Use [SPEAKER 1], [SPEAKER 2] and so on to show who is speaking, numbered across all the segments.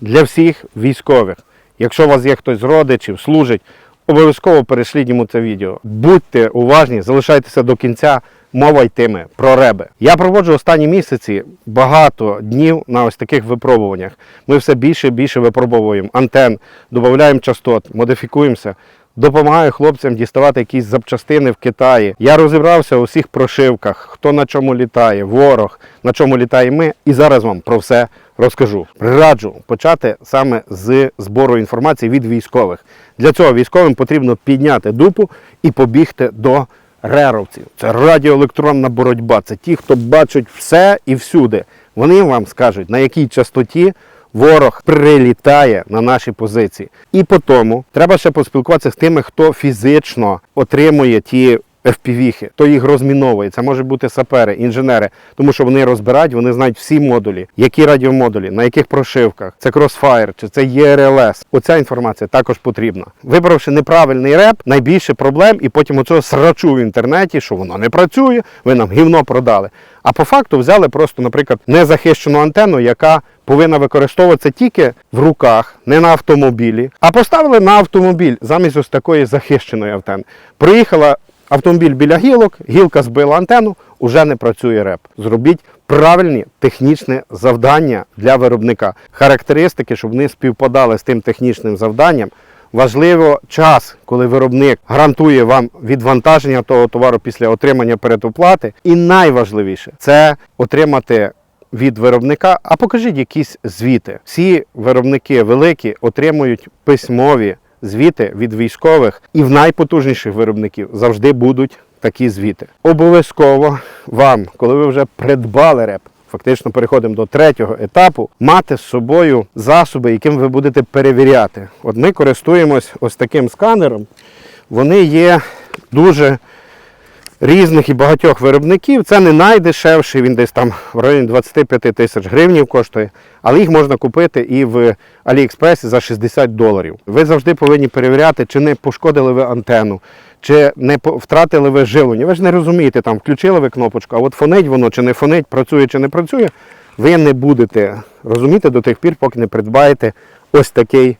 [SPEAKER 1] для всіх військових. Якщо у вас є хтось з родичів, служить, обов'язково перешліть йому це відео. Будьте уважні, залишайтеся до кінця. Мова йтиме про реби. Я проводжу останні місяці багато днів на ось таких випробуваннях. Ми все більше і більше випробовуємо антен, додаємо частот, модифікуємося. Допомагаю хлопцям діставати якісь запчастини в Китаї. Я розібрався у всіх прошивках, хто на чому літає, ворог, на чому літає ми. І зараз вам про все розкажу. Раджу почати саме з збору інформації від військових. Для цього військовим потрібно підняти дупу і побігти до реровців. Це радіоелектронна боротьба. Це ті, хто бачить все і всюди. Вони вам скажуть, на якій частоті ворог прилітає на наші позиції. І по тому треба ще поспілкуватися з тими, хто фізично отримує ті FPV-хи, хто їх розміновує. Це може бути сапери, інженери, тому що вони розбирають, вони знають всі модулі, які радіомодулі, на яких прошивках, це Crossfire чи це ERLS. Оця інформація також потрібна. Вибравши неправильний реп, найбільше проблем, і потім оцього срачу в інтернеті, що воно не працює, ви нам гівно продали. А по факту взяли просто, наприклад, незахищену антенну, яка повинна використовуватися тільки в руках, не на автомобілі, а поставили на автомобіль замість ось такої захищеної антенни. Приїхала автомобіль біля гілок, гілка збила антенну, уже не працює реп. Зробіть правильні технічне завдання для виробника. Характеристики, щоб вони співпадали з тим технічним завданням. Важливо час, коли виробник гарантує вам відвантаження того товару після отримання передоплати. І найважливіше це отримати від виробника, а покажіть якісь звіти. Всі виробники великі отримують письмові звіти від військових, і в найпотужніших виробників завжди будуть такі звіти. Обов'язково вам, коли ви вже придбали реп, фактично переходимо до третього етапу, мати з собою засоби, яким ви будете перевіряти. От ми користуємось ось таким сканером. Вони є дуже різних і багатьох виробників. Це не найдешевший, він десь там в районі 25 тисяч гривнів коштує, але їх можна купити і в Аліекспресі за 60 доларів. Ви завжди повинні перевіряти, чи не пошкодили ви антенну, чи не втратили ви живлення. Ви ж не розумієте, там включили ви кнопочку, а от фонить воно чи не фонить, працює чи не працює, ви не будете розуміти до тих пір, поки не придбаєте ось такий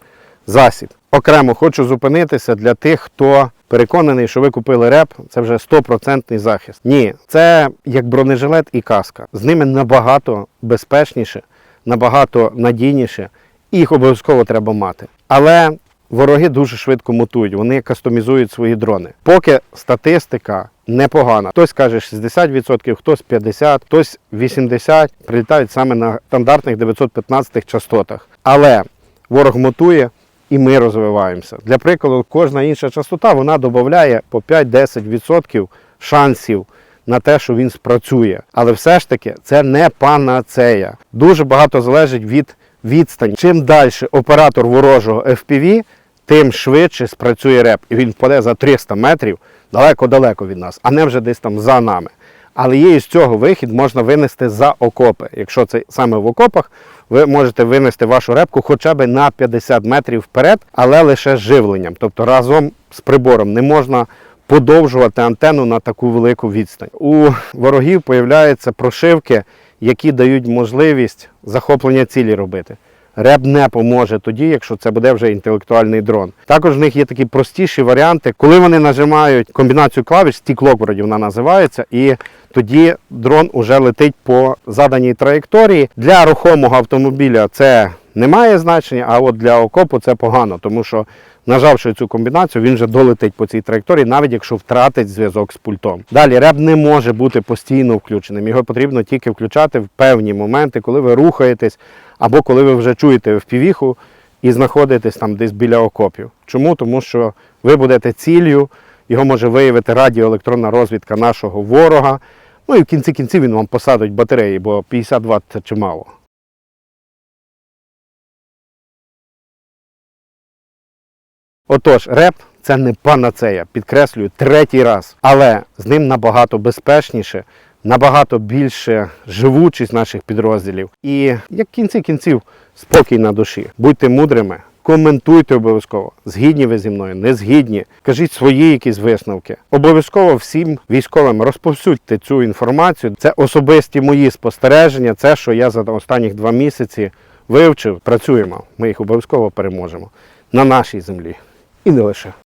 [SPEAKER 1] засіб. Окремо хочу зупинитися для тих, хто переконаний, що ви купили реп, це вже 100% захист. Ні, це як бронежилет і каска. З ними набагато безпечніше, набагато надійніше, їх обов'язково треба мати. Але вороги дуже швидко мутують, вони кастомізують свої дрони. Поки статистика непогана. Хтось каже 60%, хтось 50%, хтось 80% прилітають саме на стандартних 915 частотах. Але ворог мутує і ми розвиваємося. Для прикладу, кожна інша частота вона додає по 5-10% шансів на те, що він спрацює. Але все ж таки це не панацея. Дуже багато залежить від відстані. Чим далі оператор ворожого FPV, тим швидше спрацює реп. І він впаде за 300 метрів далеко-далеко від нас, а не вже десь там за нами. Але є із цього вихід можна винести за окопи. Якщо це саме в окопах, ви можете винести вашу репку хоча б на 50 метрів вперед, але лише з живленням. Тобто разом з прибором не можна подовжувати антенну на таку велику відстань. У ворогів появляються прошивки, які дають можливість захоплення цілі робити. Реп не поможе тоді, якщо це буде вже інтелектуальний дрон. Також в них є такі простіші варіанти, коли вони нажимають комбінацію клавіш, стіклок вроді вона називається, і тоді дрон уже летить по заданій траєкторії. Для рухомого автомобіля це не має значення, а от для окопу це погано, тому що нажавши цю комбінацію, він вже долетить по цій траєкторії, навіть якщо втратить зв'язок з пультом. Далі реп не може бути постійно включеним. Його потрібно тільки включати в певні моменти, коли ви рухаєтесь, або коли ви вже чуєте впівіху і знаходитесь там десь біля окопів. Чому? Тому що ви будете ціллю, його може виявити радіоелектронна розвідка нашого ворога. Ну і в кінці кінців він вам посадить батареї, бо 52 це чимало. Отож, реп це не панацея, підкреслюю третій раз, але з ним набагато безпечніше, набагато більше живучість наших підрозділів. І як кінці кінців спокій на душі. Будьте мудрими, коментуйте обов'язково. Згідні ви зі мною, не згідні. Кажіть свої якісь висновки. Обов'язково всім військовим розповсюдьте цю інформацію. Це особисті мої спостереження, це що я за останні два місяці вивчив, працюємо. Ми їх обов'язково переможемо на нашій землі і не лише.